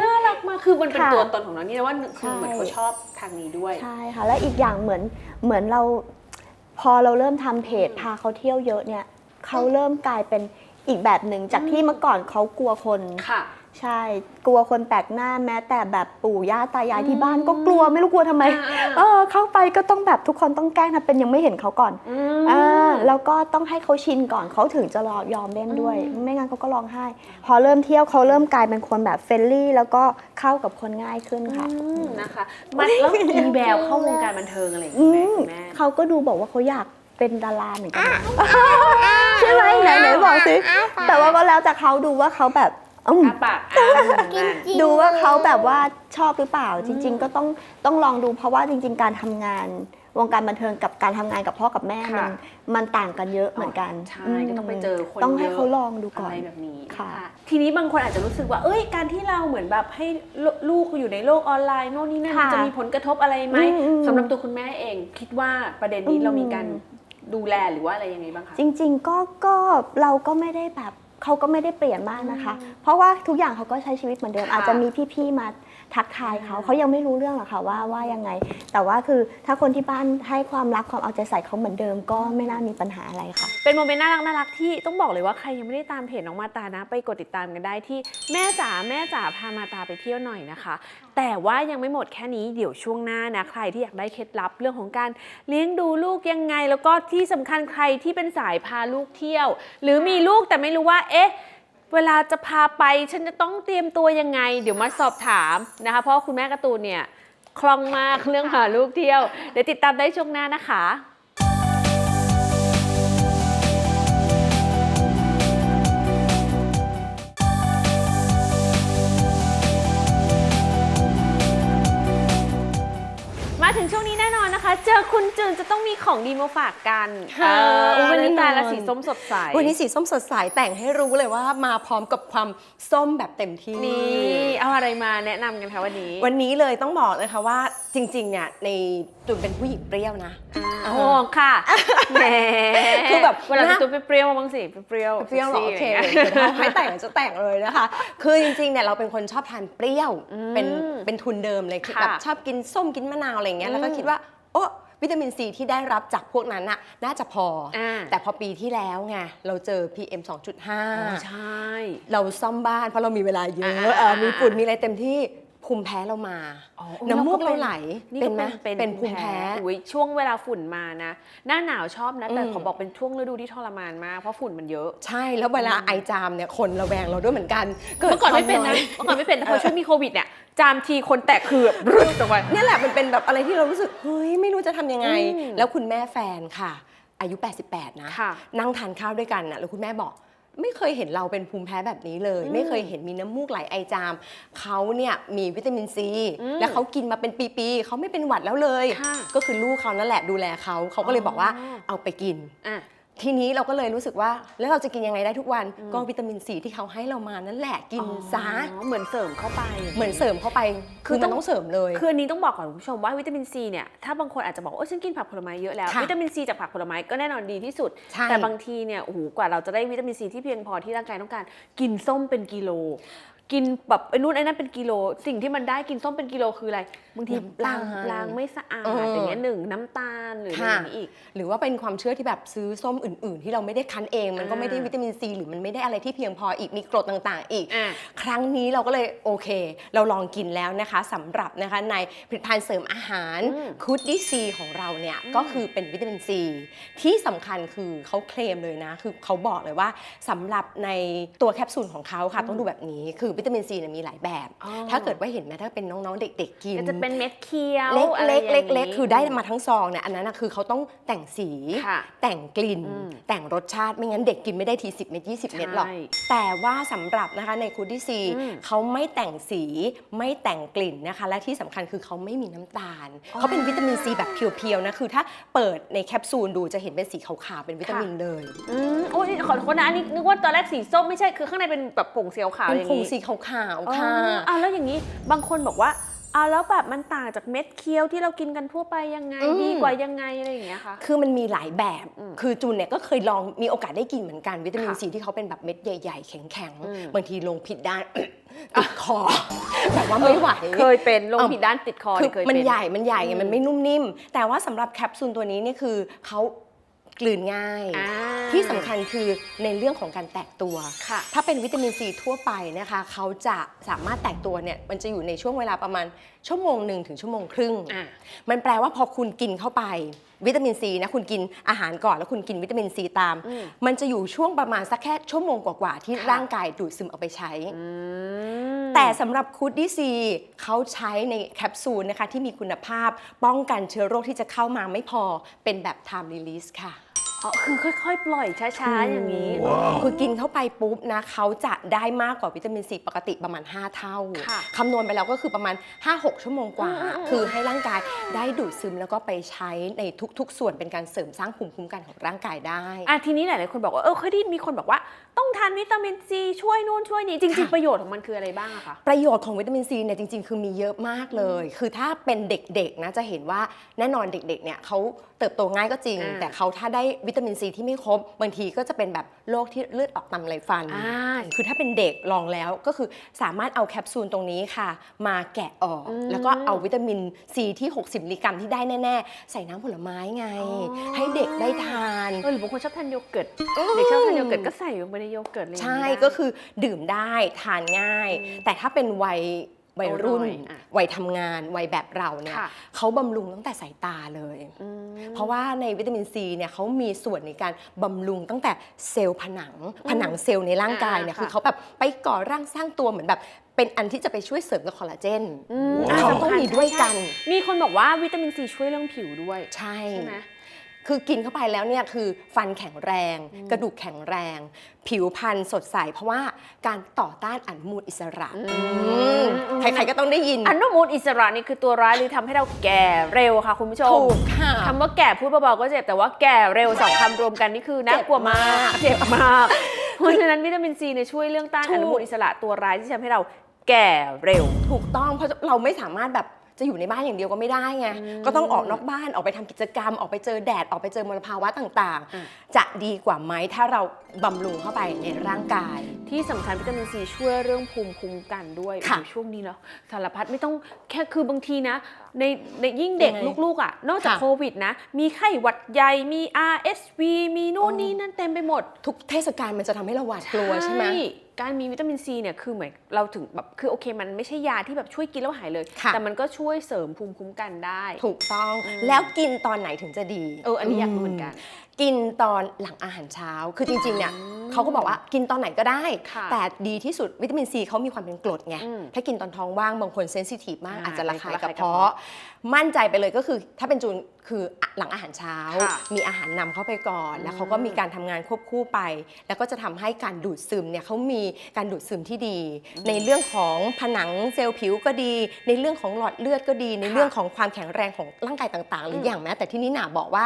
น่ารักมากคือมันเป็น
ค่ะ
ตัวตนของน้องนี่นะว่าคือเหมือน
ใช่
เขาชอบทางนี้ด้วย
ใช่ค่ะ และอีกอย่างเหมือนเหมือนเราพอเราเริ่มทำเพจพาเขาเที่ยวเยอะเนี่ยเขาเริ่มกลายเป็นอีกแบบหนึ่งจากที่เมื่อก่อนเขากลัวคน
ค่ะ
ใช่ กลัวคนแปลกหน้าแม้ แต่แบบปู่ย่าตายายที่บ้าน
อืม
ก็กลัวไม่รู้กลัวทำไม
อ่าๆ
เออ เข้าไปก็ต้องแบบทุกคนต้องแกล้งทำเป็นยังไม่เห็นเขาก่อน
อื
อ่ามแล้วก็ต้องให้เขาชินก่อนเขาถึงจะรอยอมเล่นด้วย
อืม
ไม่งั้นเขาก็ร้องไห้ พอเริ่มเที่ยวเขาเริ่มกลายเป็นคนแบบเฟรนลี่ แล้วก็เข้ากับคนง่ายขึ้นค่ะ
อืมนะคะมันแล้วมีแววเข้าวงการบันเทิงอะไรอย่าง
อื
นี้ไหม
ม
คุณแม่
เขาก็ดูบอกว่าเขาอยากเป็นดาราเหมือนกันนะใช่ไหมไหนไหนบอกสิแต่ว่าก็แล้วแต่เขาดูว่าเขาแบบ อืม
อาปากอ้าวนั่น
ดูว่าเขาแบบว่าชอบหรือเปล่าจริง ๆ ก็ต้องต้องลองดูเพราะว่าจริง ๆ การทำงาน วงการบันเทิงกับการทำงานกับพ่อกับแม่มัน
ค่ะ
มันต่างกันเยอะเหมือนกัน
ใช่
ม
ก็ต้องไปเจอคน
ต้องให้
ยะ
เขาลองดูก่อน
อะไรแบบนี้
ค่ะ
ทีนี้บางคนอาจจะรู้สึกว่า เอ้ย การที่เราเหมือนแบบให้ลูลูกอยู่ในโลกออนไลน์โน่นนี่นั่น
ค่ะ
มันจะมีผลกระทบอะไรไหม
อืมอืม
สำหรับตัวคุณแม่เอง คิดว่าประเด็นนี้
อืม
เรามีการดูแลหรือว่าอะไรยังไงบ้างคะ
จริง ๆ ก็ก็เราก็ไม่ได้แบบ เขาก็ไม่ได้เปลี่ยนมากนะคะ เพราะว่าทุกอย่างเขาก็ใช้ชีวิตเหมือนเดิม
ค่ะ
อาจจะมีพี่ๆมา ทักทายเขาเขายังไม่รู้เรื่องหรอกค่ะว่าว่ายังไง แต่ว่าคือถ้าคนที่บ้านให้ความรักความเอาใจใส่เขาเหมือนเดิม ก็ไม่น่ามีปัญหาอะไรค่ะ
เป็นโมเมนต์น่ารักน่ารักที่ต้องบอกเลยว่าใครยังไม่ได้ตามเพจน้องมาตานะ ไปกดติดตามกันได้ที่แม่จ๋าแม่จ๋าพามาตาไปเที่ยวหน่อยนะคะ แต่ว่ายังไม่หมดแค่นี้เดี๋ยวช่วงหน้านะใครที่อยากได้เคล็ดลับเรื่องของการเลี้ยงดูลูกยังไง แล้วก็ที่สำคัญใครที่เป็นสายพาลูกเที่ยว หรือมีลูกแต่ไม่รู้ว่าเอ๊ะ เวลาจะพาไปฉันจะต้องเตรียมตัวยังไง เดี๋ยวมาสอบถามนะคะ เพราะคุณแม่การ์ตูนเนี่ยคล่องมากเรื่องหาลูกเที่ยว เดี๋ยวติดตามได้ช่วงหน้านะคะ เจอคุณจืนจะต้องมีของดีมาฝากกัน
ค่ะ
เอออุ๊ยวันนี้
แน่นอน
ตายละสีส้มสดใส
วันนี้สีส้มสดใสแต่งให้รู้เลยว่ามาพร้อมกับความส้มแบบเต็มที่
นี่เอาอะไรมาแนะนำกันคะวันนี้
วันนี้เลยต้องบอกเลยค่ะว่าจริงๆเนี่ยในตุนเป็นผู้หญิงเปรี้ยวนะ
โอ้ค่ะแหม
คือแบบ
เวลา
หน้า
ตัวเปรี้ยวๆบ้างสิเปรี้ยวๆ
เปรี้ยวเหรอโอเค
ซ็กซี่
เดี๋ยวถ้าให้แต่งจะแต่งเลยนะคะ คือจริงๆเนี่ยเราเป็นคนชอบทานเปรี้ยว
อืม
เป็นเป็นทุนเดิมเลยคือ
ค่ะ
แบบชอบกินส้มกินมะนาวอะไรอย่างเงี้ยแล้วก็
อืม
คิดว่า โอ้วิตามินซีที่ได้รับจากพวกนั้นน่ะน่าจะพออ
อ่า
แต่พอปีที่แล้วไงเราเจอ PM
อ๋อ
2.5
ใช่
เราซ่อมบ้านเพราะเรามีเวลาเยอะ
อ่า
เออมีฝุ่น
อ่ามี
มีอะไรเต็มที่ ภูมิแพ้เรามา
อ๋อ
น้ำมูกเราไหล
นี่
เป็
ก็
นไหม
เป็น
เป็นภูมิแพ้
อุ้ยช่วงเวลาฝุ่นมานะ หน้าหนาวชอบนะ แต่
อืม
ขอบอกเป็นช่วงฤดูที่ทรมานมากเพราะฝุ่นมันเยอะ
ใช่แล้วเวลาไอจามเนี่ยคนระแวงเราด้วยเหมือนกัน
เมื่อก่อนไม่เป็นนะ
ควา
เมื่อก่อนไม่เป็นแต่พอช่วงมีโควิดเนี่ยจามทีคนแตกคือแบบรึดออกไป
เนี่ยแหละมันเป็นแบบอะไรที่เรารู้สึกเฮ้ยไม่รู้จะทำยังไง
อืม
แล้วคุณแม่แฟนค่ะ อายุ 88นะ
ค่ะ
นั่งทานข้าวด้วยกันนะแล้วคุณแม่บอก ไม่เคยเห็นเราเป็นภูมิแพ้แบบนี้เลย
อืม
ไม่เคยเห็นมีน้ำมูกไหลไอจามเขาเนี่ยมีวิตามินซี
อืม
แล้วเขากินมาเป็นปีๆเขาไม่เป็นหวัดแล้วเลย
ค่ะ
ก็คือลูกเขานั่นแหละดูแลเขาเขาก็เลยบอกว่า
อ๋อ
เอาไปกิน
อะ
ทีนี้เราก็เลยรู้สึกว่า แล้วเราจะกินยังไงได้ทุกวัน
อืม
ก็วิตามินซีที่เขาให้เรามานั่นแหละกินซะ
อ๋อเหมือนเสริมเข้าไป
เหมือนเสริมเข้าไป
คื
คืออ
ต้
มั
อง
นต้องเสริมเลย
คืออันนี้ต้องบอกก่อนคุณผู้ชมว่าวิตามินซีเนี่ยถ้าบางคนอาจจะบอกว่าโอ้ยฉันกินผักผลไม้เยอะแล้ว
ค่ะ
วิตามินซีจากผักผลไม้ก็แน่นอนดีที่สุด
ใช่
แต่บางทีเนี่ยโอ้โหกว่าเราจะได้วิตามินซีที่เพียงพอที่ร่างกายต้องการกินส้มเป็นกิโล กินแบบไอ้นู่นไอ้นั่นเป็นกิโล สิ่งที่มันได้กินส้มเป็นกิโลคืออะไรบางที
น้ำตา
ล้า
ล
งล้างไม่สะอาด
เอออ
อย่างเงี้ยหนึ่งน้ำตาลหรืออะไรอย่างงี้อีก
หรือว่าเป็นความเชื่อที่แบบซื้อส้มอื่น ๆ ที่เราไม่ได้คั้นเอง มันก็
อ่า
ไม่ได้วิตามินซีหรือมันไม่ได้อะไรที่เพียงพออีกมีกรดต่างๆ อีก
อะ
ครั้งนี้เราก็เลยโอเค เราลองกินแล้วนะคะสำหรับนะคะในผลิตภัณฑ์เสริมอาหาร
อืม
คูดดี้ซีของเราเนี่ย
อืม
ก็คือเป็นวิตามินซีที่สำคัญคือเขาเคลมเลยนะ คือเขาบอกเลยว่าสำหรับในตัวแคปซูลของเขาค่ะต้องดูแบบนี้คือวิตามินซีเนี่ยมีหลายแบบ
อ๋อ
ถ้าเกิดว่าเห็นไหมถ้าเป็นน้องๆ เด็ก ๆ กิน
ก็จะเป็นเม็ดเคี้ยว
เล็ก
อะไร
เล็ก
อย่าง
เล็ก
งี้
เล็กคือได้มาทั้งซองเนี่ยอันนั้นนะคือเขาต้องแต่งสี
ค่ะ
แต่งกลิ่น
อืม
แต่งรสชาติไม่งั้นเด็กกินไม่ได้ที10เม็ด20เม็ดหรอก
ใช่
แต่ว่าสำหรับนะคะในคูดี้ซี
อืม
เขาไม่แต่งสีไม่แต่งกลิ่นนะคะ และที่สำคัญคือเขาไม่มีน้ำตาล
อ๋อ
เขาเป็นวิตามินซีแบบเพียวๆนะคือถ้าเปิดในแคปซูลดูจะเห็นเป็นสีขาวๆเป็นวิตามินเลย
อืมโอ้ยขอโทษนะอันนี้นึกว่าตอนแรกสีส้มไม่ใช่คือข้างในเป็นแบบผงสีขาวๆ
เป็น
อย่าง
ผง
นี้
สีขาวๆ
อ๋อ
ค่ะ
อ้าวแล้วอย่างนี้บางคนบอกว่าอ้าวแล้วแบบมันต่างจากเม็ดเคี้ยวที่เรากินกันทั่วไปยังไง
อืม
ดีกว่ายังไงอะไรอย่างเงี้ยคะ
คือมันมีหลายแบบ
อืม
คือจูนเนี่ยก็เคยลองมีโอกาสได้กินเหมือนกันวิตามิน
ค่ะ
ซีที่เขาเป็นแบบเม็ดใหญ่ๆ แข็ง
อืม
ๆบางทีลงผิดด้านติดคอแบบว่าไม่ไหว
เคยเป็นลง
เอ้า
ผิดด้านติดคอ
คือ
เคย
มัน
เป็น
ใหญ่มันใหญ่ไง
อืม
มันไม่นุ่มนิ่ม แต่ว่าสำหรับแคปซูลตัวนี้เนี่ยคือเขา กลืนง่าย
อ่า
ที่สำคัญคือในเรื่องของการแตกตัว
ค่ะ
ถ้าเป็นวิตามินซีทั่วไปนะคะเขาจะสามารถแตกตัวเนี่ยมันจะอยู่ในช่วงเวลาประมาณชั่วโมงหนึ่งถึงชั่วโมงครึ่ง
อะ
มันแปลว่าพอคุณกินเข้าไปวิตามินซีนะคุณกินอาหารก่อนแล้วคุณกินวิตามินซีตาม
อืม
มันจะอยู่ช่วงประมาณสักแค่ชั่วโมงกว่าๆที่
ค่ะ
ร่างกายดูดซึมเอาไปใช้
อืม
แต่สำหรับคูดดี้ซีเขาใช้ในแคปซูลนะคะที่มีคุณภาพป้องกันเชื้อโรคที่จะเข้ามาไม่พอเป็นแบบ time release ค่ะ
อ๋อคือค่อยๆ ปล่อยช้าๆ อย่างนี้
คือกินเข้าไปปุ๊บนะเขาจะได้มากกว่าวิตามินซีปกติประมาณ 5 เท่า
ค่ะ
คำนวณไปแล้วก็คือประมาณ 5-6 ชั่วโมงกว่า
อืมอืมอืม
คือให้ร่างกายได้ดูดซึมแล้วก็ไปใช้ในทุกๆ ส่วนเป็นการเสริมสร้างภูมิคุ้มกันของร่างกายได้
อะทีนี้หลายๆคนบอกว่าเออเคยได้ยินมีคนบอกว่าต้องทานวิตามินซีช่วยนู่นช่วยนี่จริง
ค่ะ
ๆประโยชน์ของมันคืออะไรบ้างอะคะ
ประโยชน์ของวิตามินซีเนี่ยจริง ๆ คือมีเยอะมากเลย คือถ้าเป็นเด็กๆนะจะเห็นว่าแน่นอนเด็กๆเนี่ยเขาเติบโตง่ายก็จริง
อ่า
แต่เขาถ้าได้วิตามินซีที่ไม่ครบบางทีก็จะเป็นแบบโรคที่เลือดออกตามไหลฟัน
อ่า
คือถ้าเป็นเด็กลองแล้วก็คือสามารถเอาแคปซูลตรงนี้ค่ะ มาแกะออก
อืม
แล้วก็เอาวิตามินซีที่ 60มิลลิกรัมที่ได้แน่ ๆ ใส่น้ำผลไม้ไง
อ๋อ
ให้เด็กได้ทาน
เออหรือบางคนชอบทานโยเกิร์ตเด็กชอบทานโยเกิร์ตก็ใส่ลงไปในโยเกิร์ตเลย
ใช่ก็คือดื่มได้ทานง่าย
อืม
แต่ถ้าเป็นวัย วัยรุ่น
โตหน่อยอะ
วัยทำงาน วัยแบบเราเนี่ย
ค่ะ
เขาบำรุงตั้งแต่สายตาเลย เพราะว่าในวิตามินซีเนี่ยเขามีส่วนในการบำรุงตั้งแต่เซลล์ผนัง ผนังเซลล์ในร่างกายเนี่ย
อ่า
คือเขาแบบไปก่อร่างสร้างตัวเหมือนแบบเป็นอันที่จะไปช่วยเสริมกับคอลลาเจน
อืม
เขาต้องมีด้วยกัน
มีคนบอกว่าวิตามินซีช่วยเรื่องผิวด้วย
ใช่
ใช่ไหม
คือกินเข้าไปแล้วเนี่ยคือฟันแข็งแรง กระดูกแข็งแรง ผิวพรรณสดใสเพราะว่าการต่อต้านอนุมูลอิสระ
อืม
อืมใครๆก็ต้องได้ยิน
อนุมูลอิสระนี่คือตัวร้ายหรือทำให้เราแก่เร็วค่ะ คุณผู้ชม
ถูกค่ะ
คำว่าแก่พูดเบาๆก็เจ็บแต่ว่าแก่เร็วสองคำรวมกันนี่คือน่ากลัวมาก เจ็บมาก เพราะฉะนั้นวิตามินซีเนี่ยช่วยเรื่องต้าน
ถูก
อนุมูลอิสระตัวร้ายที่ทำให้เราแก่เร็ว
ถูกต้องเพราะเราไม่สามารถแบบ จะอยู่ในบ้านอย่างเดียวก็ไม่ได้ไง
อืม
ก็ต้องออกนอกบ้านออกไปทำกิจกรรม ออกไปเจอแดดออกไปเจอมลภาวะต่าง
อะ
ๆจะดีกว่าไหมถ้าเราบำรุงเข้าไปในร่างกาย
ที่สำคัญวิตามินซีช่วยเรื่องภูมิคุ้มกันด้วย
ค่ะ
โอ้โหช่วงนี้เนาะสารพัดไม่ต้องแค่คือบางทีนะ ในในยิ่งเด็ก
ยังไง
ลูกๆอะนอกจาก
ค่ะ
โควิดนะ มีไข้หวัดใหญ่มี RSV มีนู่นนี่นั่นเต็มไปหมด
ทุกเทศกาลมันจะทำให้เราหวาดกลัวใช่ไหม
การมีวิตามินซีเนี่ยคือเหมือนเราถึงแบบคือโอเค มันไม่ใช่ยาที่แบบช่วยกินแล้วหายเลย
ค่ะ
แต่มันก็ช่วยเสริมภูมิคุ้มกันได้
ถูกต้อง
อืม
แล้วกินตอนไหนถึงจะดี
เอออันนี้อยากรู้เหมือนกัน
กินตอนหลังอาหารเช้า คือจริงๆเนี่ย
อืม
เขาก็บอกว่ากินตอนไหนก็ได้
ค่ะ
แต่ดีที่สุดวิตามินซีเขามีความเป็นกรดไง
อืม
ถ้ากินตอนท้องว่างบางคนเซนซิทีฟมาก
อ่า
อาจจะระคาย
ระ
ก
คาย
ระ
กระเพาะ
เพาะ มั่นใจไปเลยก็คือถ้าเป็นจูนคือหลังอาหารเช้า
ค่ะ
มีอาหารนำเข้าไปก่อน แล้ว
อืม
เขาก็มีการทำงานควบคู่ไป แล้วก็จะทำให้การดูดซึมเนี่ยเขามีการดูดซึมที่ดี ในเรื่องของผนังเซลล์ผิวก็ดี ในเรื่องของหลอดเลือดก็ดี ใน
ค่ะ
เรื่องของความแข็งแรงของร่างกายต่างๆ หรือ
ม
อย่างแม้แต่ที่นี่หนาบอกว่า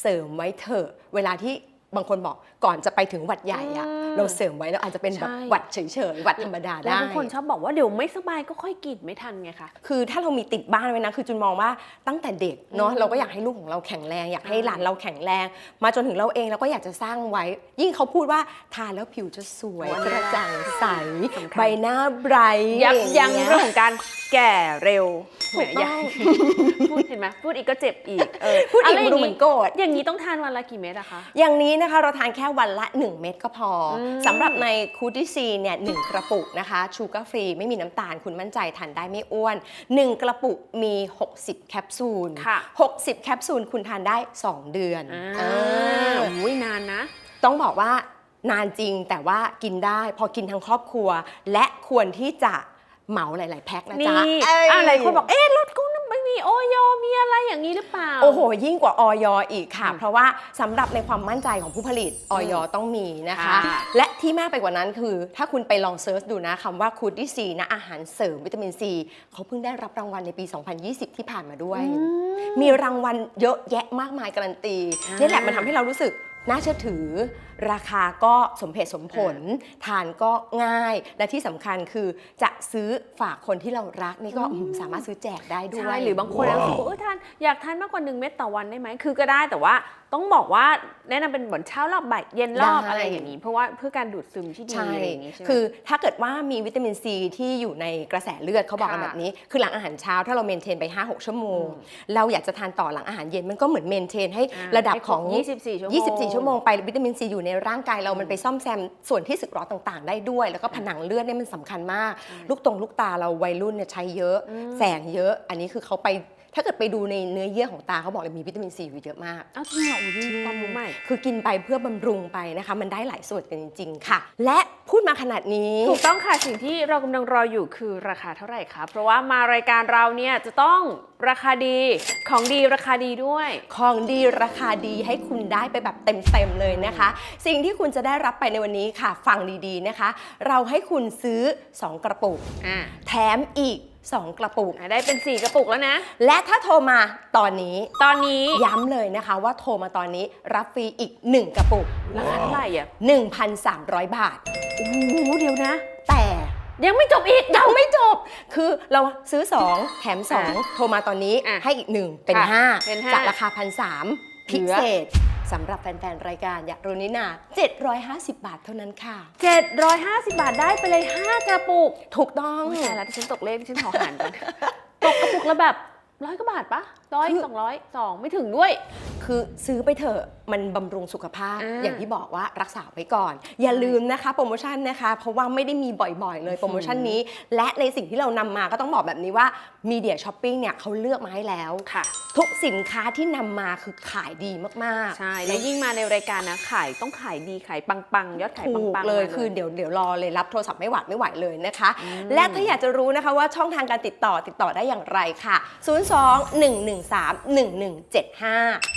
เสริมไว้เถอะ เวลาที่บางคนบอกก่อนจะไปถึงหวัดใหญ่อะ
อืม
เราเสริมไว้แล้วอาจจะเป็นแบบ
ใช่
หวัดเฉยๆหวัดธรรมดา
แล้ว
ได้
บางคนชอบบอกว่าเดี๋ยวไม่สบายก็ค่อยกินไม่ทันไงคะ
คือถ้าเรามีติดบ้านไว้นะคือจุนมองว่าตั้งแต่เด็กเนาะ
อืม
เราก็อยากให้ลูกของเราแข็งแรง อยากให้
ใช่
หลานเราแข็งแรง มาจนถึงเราเองเราก็อยากจะสร้างไว้ ยิ่งเขาพูดว่าทานแล้วผิวจะสวย
โอ้อัน
ก
นี้
ระจ่างใส
สำคัญ
ใบหน้าไบรท์
ยับยั้ง
อะไอา
เรื่องของการแก่เร็ว
ถูกต้อง
แหมอย่าพูดเห็นไหมพูดอีกก็เจ็บอีกเออ
พูดอีกะมันดูเหมือนโกรธ
อย่างนี้ต้องทานวันละกี่เม็ดอะคะ
อย่างนี้นะคะเราทานแค่วันละ 1 เม็ดก็พออ
ม
สำหรับในคูดิซีเนี่ยหกระปุกนะคะชูการ์ฟรีไม่มีน้ำตาลคุณมั่นใจทานได้ไม่อ้วน 1 กระปุกมี 60 แคปซูล
ค่ะ
60 แคปซูลคุณทานได้ 2 เดือน
อ่า
เออ
โอ้ยนานนะ
ต้องบอกว่านานจริงแต่ว่ากินได้พอกินทั้งครอบครัว และควรที่จะเหมาหลาย ๆ แพ็คนะ
นี่
จ๊ะ
อะ
เย
หลายคนบอกเอ๊ะรถกุ้งนั้นไม่มีโอยมีอะไรอย่างนี้หรือเปล่า
โอ้โห ยิ่งกว่าออยอีกค่ะ
อืม
เพราะว่าสำหรับในความมั่นใจของผู้ผลิตออยต้องมีนะคะ
ค่ะ
และที่มากไปกว่านั้นคือ ถ้าคุณไปลองเซิร์ชดูนะคำว่าคูดดี้ซีนะอาหารเสริมวิตามินซีเขาเพิ่งได้รับรางวัลในปี 2020 ที่ผ่านมาด้วย มีรางวัลเยอะแยะมากมายการันตี
อ่า
นี่แหละมันทำให้เรารู้สึก น่าเชื่อถือ ราคาก็สมเหตุสมผล ทานก็ง่ายและที่สำคัญคือจะซื้อฝากคนที่เรารักนี่ก็อืมสามารถซื้อแจกได้ด้วย
ใช่หรือบางคนรู้สึกว่าเออทานอยากทานมากกว่า 1 เม็ดต่อวันได้ไหมคือก็ได้แต่ว่าต้องบอกว่าแนะนำเป็นเหมือนเช้ารอบบ่ายเย็นรอบ
ได้
อะไรอย่างนี้ เพราะว่าเพื่อการดูดซึมที่ดี
ใช่
อะไรอย่างนี้ใช่ไหม
คือถ้าเกิดว่ามีวิตามินซีที่อยู่ในกระแสเลือดเขาบอกกัน
ค่ะ
แบบนี้ คือหลังอาหารเช้าถ้าเราเมนเทนไป 5-6 ชั่วโมง
อืม
เราอยากจะทานต่อหลังอาหารเย็นมันก็เหมือนเมนเทนให้
อ่า
ระดับของ
ให้ครบ24 ชั่วโมง
24 ชั่วโมงไปวิตามินซีอยู่ในร่างกายเรามันไปซ่อมแซมส่วนที่สึกหรอต่างๆ ได้ด้วย แล้วก็ผนังเลือดเนี่ยมันสำคัญมาก ลูกตรงลูกตาเราวัยรุ่นเนี่ยใช้เยอะ
อืม
แสงเยอะ อันนี้คือเขาไป ถ้าเกิดไปดูในเนื้อเยื่อของตาเขาบอกเลยมีวิตามินซีอยู่เยอะมาก
อ้าวจริงเหรอโอ้ยนี่ความรู้ใหม่
คือกินไปเพื่อบำรุงไปนะคะ มันได้หลายส่วนกันจริง ๆ ค่ะ และพูดมาขนาดนี้
ถูกต้องค่ะ สิ่งที่เรากำลังรออยู่คือราคาเท่าไหร่คะเพราะว่ามารายการเราเนี่ยจะต้องราคาดีของดีราคาดีด้วย
ของดีราคาดีให้คุณได้ไปแบบเต็มๆเลยนะคะ สิ่งที่คุณจะได้รับไปในวันนี้ค่ะ ฟังดีๆนะคะ เราให้คุณซื้อ 2 กระปุก
อ่า
แถมอีก2 กระปุก
อะได้เป็น 4 กระปุกแล้วนะ
และถ้าโทรมาตอนนี้
ตอนนี้
ย้ำเลยนะคะว่าโทรมาตอนนี้รับฟรีอีก 1 กระปุก
ราคาเท่าไหร่อะ
1,300 บาท
โอ้โหเดี๋ยวนะ
แต่
ยังไม่จบอีก
ยังไม่จบ คือเราซื้อ 2 แถม
อะ
2โทรมาตอนนี้
อะ
ให้อีก 1 เป็น
ค่ะเป็น
5
ห้า
จากราคา1,300
เห
พิ
ลือ
เศษ สำหรับแฟนๆ รายการอยากรู้นินา750 บาทเท่านั้นค่ะ
750 บาทได้ไปเลย 5 กระปุก
ถูกต้อง
โอ้ยตายแล้วที่ฉันตกเลขที่ฉันขอหารก่อน ตกกระปุกละแบบร้อยกว่าบาทปะร้อย
คือ
สองร้อยสองไม่ถึงด้วย
คือซื้อไปเถอะมันบำรุงสุขภาพ
อ่า
อย่างที่บอกว่ารักษาไว้ก่อน อย่าลืมนะคะ โปรโมชั่นนะคะ เพราะว่าไม่ได้มีบ่อยๆ เลยโปรโมชั่นนี้ และในสิ่งที่เรานำมาก็ต้องบอกแบบนี้ว่ามีเดียช้อปปิ้งเนี่ยเขาเลือกมาให้แล้ว
ค่ะ
ทุกสินค้าที่นำมาคือขายดีมากๆ
ใช่ แล้วยิ่งมาในรายการนะขายต้องขายดีขายปังๆ ยอดขาย
ถูก
ปังๆ
เลย
มา
คือเดี๋ยวเดี๋ยวรอเลยรับโทรศัพท์ไม่หวาดไม่ไหวเลยนะคะ และถ้าอยากจะรู้นะคะว่าช่องทางการติดต่อติดต่อได้อย่างไรค่ะ 02 113 1175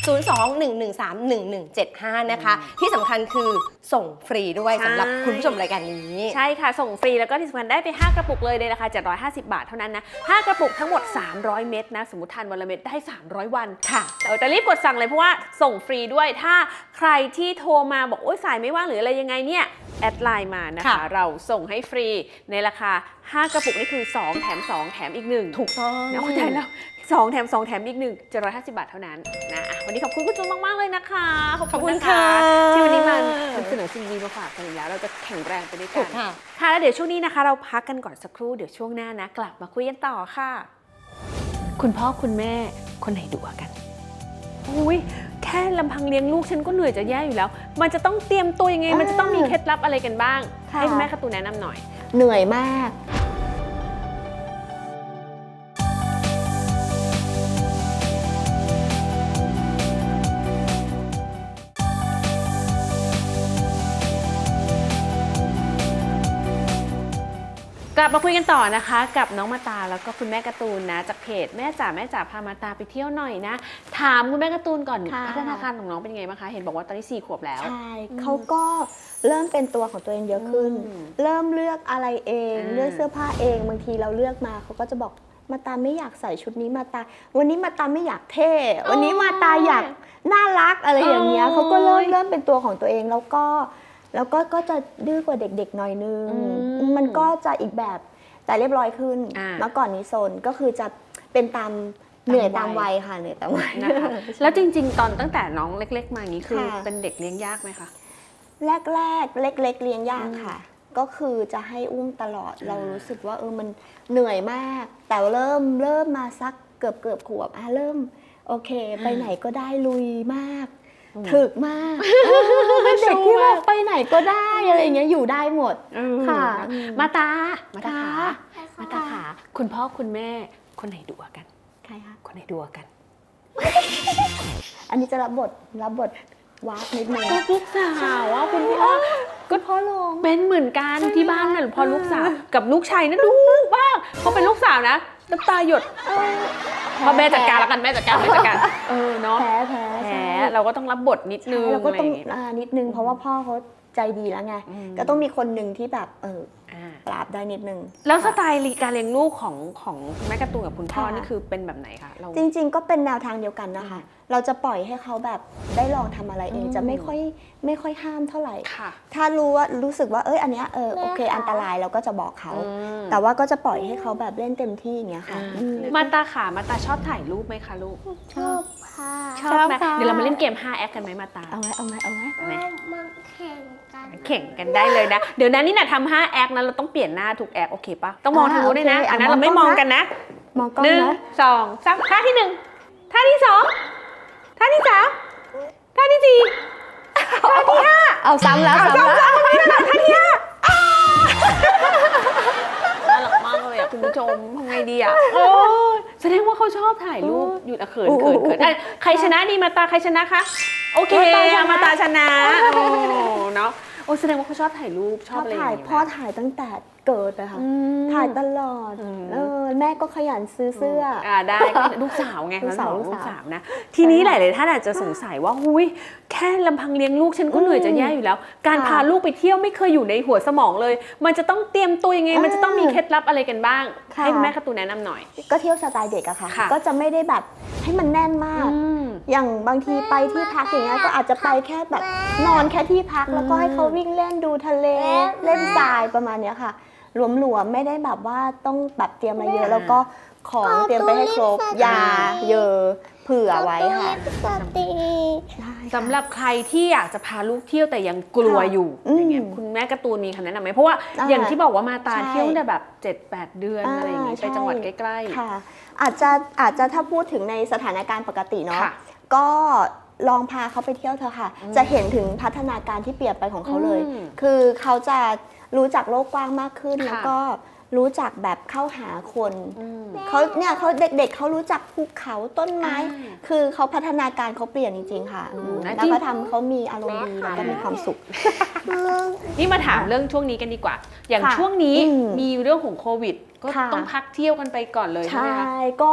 02 113 1175 นะคะ ที่สำคัญคือส่งฟรีด้วยสำหรับคุณผู้ชมรายการนี้
ใช่ค่ะ ส่งฟรีแล้วก็ที่สำคัญได้ไป 5 กระปุกเลยในราคา 750 บาทเท่านั้นนะ 5 กระปุกทั้งหมด 300 เม็ดนะ สมมติทานวันละเม็ดได้ 300 วัน
ค่ะ
แต่แต่รีบกดสั่งเลยเพราะว่าส่งฟรีด้วยถ้าใครที่โทรมาบอกโอ๊ยสายไม่ว่างหรืออะไรยังไงเนี่ยแอดไลน์มานะคะ
ค่ะ
เราส่งให้ฟรีในราคา 5 กระปุกนี่คือ 2 แถม 2 แถมอีก 1
ถูกต้อง
นะเข้าใจแล้ว 2 แถม 2 แถมอีก1 750บาทเท่านั้นนะอะวันนี้ขอบคุณคุณจุนมาก ๆ เลยนะคะ ขอบ
ขอบ
คุ
คุณณ
นะ
ค่ะ
คะ ที่วันนี้มานำเสนอสิ่งดีมาฝากกันอีกแล้ว เราจะแข็งแรงไปด้วยกั
ถู
น
กค่ะ
ค่ะ แล้วเดี๋ยวช่วงนี้นะคะ เราพักกันก่อนสักครู่ เดี๋ยวช่วงหน้านะ กลับมาคุยกันต่อค่ะ คุณพ่อคุณแม่คนไหนดุกว่ากันอุ้ยแค่ลำพังเลี้ยงลูกฉันก็เหนื่อยจะแย่อยู่แล้ว มันจะต้องเตรียมตัวยังไง มันจะต้องมีเคล็ดลับอะไรกันบ้าง
ค่ะ
ให้คุณแม่การะตูนแนะนำหน่อย
เหนื่อยมา
ก ลับมาคุยกันต่อนะคะ กับน้องมาตาแล้วก็คุณแม่การ์ตูนนะ จากเพจแม่จ๋าแม่จ๋าพามาตาไปเที่ยวหน่อยนะ ถามคุณแม่การ์ตูนก่อน
ค่ะ
พัฒนาการของน้องเป็นยังไงบ้างคะ เห็นบอกว่าตอนนี้สี่ขวบแล้ว
ใช่เขาก็เริ่มเป็นตัวของตัวเองเยอะขึ้น
อืม
เริ่มเลือกอะไรเอง
อ่า
เลือกเสื้อผ้าเองบางทีเราเลือกมาเขาก็จะบอกมาตาไม่อยากใส่ชุดนี้มาตา วันนี้มาตาไม่อยากเท่ วันนี้มาตาอยากน่ารักอะไรอย่างเงี้ย
โอ้ย
เขาก็เริ่มเริ่มเป็นตัวของตัวเองแล้วก็ แล้วก็ก็จะดื้อกว่าเด็กๆหน่อยนึง
อืม
มันก็จะอีกแบบแต่เรียบร้อยขึ้น
อ่า
เมื่อก่อนนี้โซนก็คือจะเป็นตามเหนื่อย
ตา
ตามม
วั
วั
ย
ยค่ะเหนื่อยตามวัย
นะคะแล้วจริง ๆ ตอนตั้งแต่น้องเล็ก ๆ มาอย่างนี้คือ
ค่ะ
เป็นเด็กเลี้ยงยากไหมคะ
แรกๆเล็ก ๆ เลี้ยงยากค่ะ ก็คือจะให้อุ้มตลอด
อ่า
เรารู้สึกว่าเออมันเหนื่อยมาก แต่เริ่มเริ่มมาสักเกือบเกือบขวบอะเริ่มโอเค ไปไหนก็ได้ลุยมาก ถึกมากเออเป็นเด็กที่แบบไปไหนก็ได้อะไรอย่างเงี้ยอยู่ได้หมด
เออ
ค่ะ
นะ
อืม
มาตา มาตาขา
ค่ะ
มาตาขาคุณพ่อคุณแม่คนไหนดุกว่ากัน
ใครคะ
คนไหนดุกว่ากัน
อันนี้จะรับบทรับบทวากนิดนึง
ก็ลูกสาวว่าคุณพ่อ
ก็พ่อลง
เป็นเหมือนกันที่บ้านน่ะพอลูกสาวกับลูกชายนะดูบ้างพอเป็นลูกสาวนะน้ำตาหยดพอแม่จัดการแล้วกันแม่จัดการแม่จัดการเออเนาะ
แพ้แพ้
แผล
ใช่
เราก็ต้องรับบทนิดนึง
ใช่เราก็ต้องะ
ไรย่าเย
อ่านิดนึงเพราะว่าพ่อเขาใจดีแล้วไง
อืม
ก็ต้องมีคนหนึ่งที่แบบเออ
อ่า
ปราบได้นิดนึง
แล้วสไตล์การเลี้ยงลูกของของคุณแม่การ์ตูนกับคุณพ่อ
ค่ะ
นี่คือเป็นแบบไหนคะเรา
จริง ๆ ก็เป็นแนวทางเดียวกันนะคะ เราจะปล่อยให้เขาแบบได้ลองทำอะไรเอง
อืม
จะไม่ค่อยไม่ค่อยห้ามเท่าไหร่
ค่ะ
ถ้ารู้ว่ารู้สึกว่าเอ้ยอันเนี้ยเออโอเคอันตรายเราก็จะบอกเขา
อืม
แต่ว่าก็จะปล่อยให้เขาแบบเล่นเต็มที่อย่างเงี้ยค่ะ
อ่า
อืม
มาตาขามาตาชอบถ่ายรูปไหมคะลูก
ชอบ ค่ะ
ชอบไหม
ค่ะ
เดี๋ยวเรามาเล่นเกม 5 แอคกันไหมมาตา
เอาไหมเอาไหมเอาไหม
เอาไหม
มันแข่งกัน
แข่งกันได้เลยนะ เดี๋ยวนั้นนี่นะทำ5แอคนะเราต้องเปลี่ยนหน้าทุกแอคโอเคปะต้องมองทางนู้นด้วยนะ อันนั้นเราไม่มองกันนะ
มองกล้อง
หนึ่ง
นะ
สองสามท่าที่หนึ่งท่าที่สองท่าที่สามท่าที่สี่ท่าที่ห้า
เอาซ้ำแล้วซ้ำแล้ว
น่ารักมากเลยอะ คุณผู้ชมทำไงดีอะโอ้ยแสดงว่าเขาชอบถ่ายรูปหยุดอะเขินเขินเขินอะใครชนะดีมาตาใครชนะคะ โอเค
มาตาชนะ
มาตาชนะโอ้เนาะโอ้แสดงว่าเขาชอบถ่ายรูปช
ช
อ
อ
บบอะไรอย่าง
ถ่าย
งี้
พ่อ
นะ
ถ่ายตั้งแต่ เกิดเลยค่ะ
อืม
ถ่ายตลอด
อืม
เออแม่ก็ขยันซื้อเสื้ออ
อ่าได้ก็ลูกสาวไง
ลูกสาว
เร
ลู
บอก
สาว
ลูกสาวนะ ทีนี้หลาย ๆ ท่านอาจจะสงสัยว่าหุยแค่ลำพังเลี้ยงลูกฉันก็เหนื่อยจะแย่อยู่แล้ว การ
ค่ะ
พาลูกไปเที่ยวไม่เคยอยู่ในหัวสมองเลย มันจะต้องเตรียมตัวยังไง มันจะต้องมีเคล็ดลับอะไรกันบ้าง
ค่ะ
ให้คุณแม่การะตูนแนะนำหน่อย
ก็เที่ยวสไตล์เด็กอะค่ะ
ค่ะ
ก็จะไม่ได้แบบให้มันแน่นมาก
อืม
อย่างบางทีไปที่พักอย่างเงี้ยก็อาจจะไปแค่แบบนอนแค่ที่พักแล้วก็ให้เขาวิ่งเล่นดูทะเลเล่นทรายประมาณเนี้ยค่ะหลวมๆไม่ได้แบบว่าต้องแบบเตรียมมาเยอะ แล้วก็ของเตรียมไปให้ครบยา เยอะเผื่อไว้ค่ะ
สติ
สำหรับใครที่อยากจะพาลูกเที่ยวแต่ยังกลัว
ค่ะ
อยู่
อืม
อย่างเงี้ยคุณแม่การะตูนมีคำแนะนำไหมเพราะว่า
อ่า
อย่างที่บอกว่ามาตา
ใช่
เที่ยวตั้งแต่แบบ 7-8 เดือน
อ่า
อะไรอย่างงี้ไป
ใช่
จังหวัดใกล้
ค่ะ อาจจะอาจจะถ้าพูดถึงในสถานการณ์ปกติ
ๆ
เนาะ
ค่ะ
ก็ลองพาเขาไปเที่ยวเถอะค่ะ
อืม
จะเห็นถึงพัฒนาการที่เปลี่ยนไปของเขาเลย
อืม
คือเขาจะ รู้จักโลกกว้างมากขึ้น
ค่ะ
แล้วก็รู้จักแบบเข้าหาคน
อืม
เขาเนี่ยเขาเด็กๆเขารู้จักภูเขาต้นไม้
อ่า
คือเขาพัฒนาการเขาเปลี่ยนจริง ๆ ค่ะ
อืม
อืม
นะ
แล้ว
จริง
ก็ทำเขามีอารมณ์ดีแล้วก็มีความสุข
นี่มาถามเรื่องช่วงนี้กันดีกว่า อย่าง
ค่ะ
ช่วงนี้
อืม
มีเรื่องของโควิด ก็
ค่ะ
ต้องพักเที่ยวกันไปก่อนเลยใช่ไหม
ใช่
คะ
ก็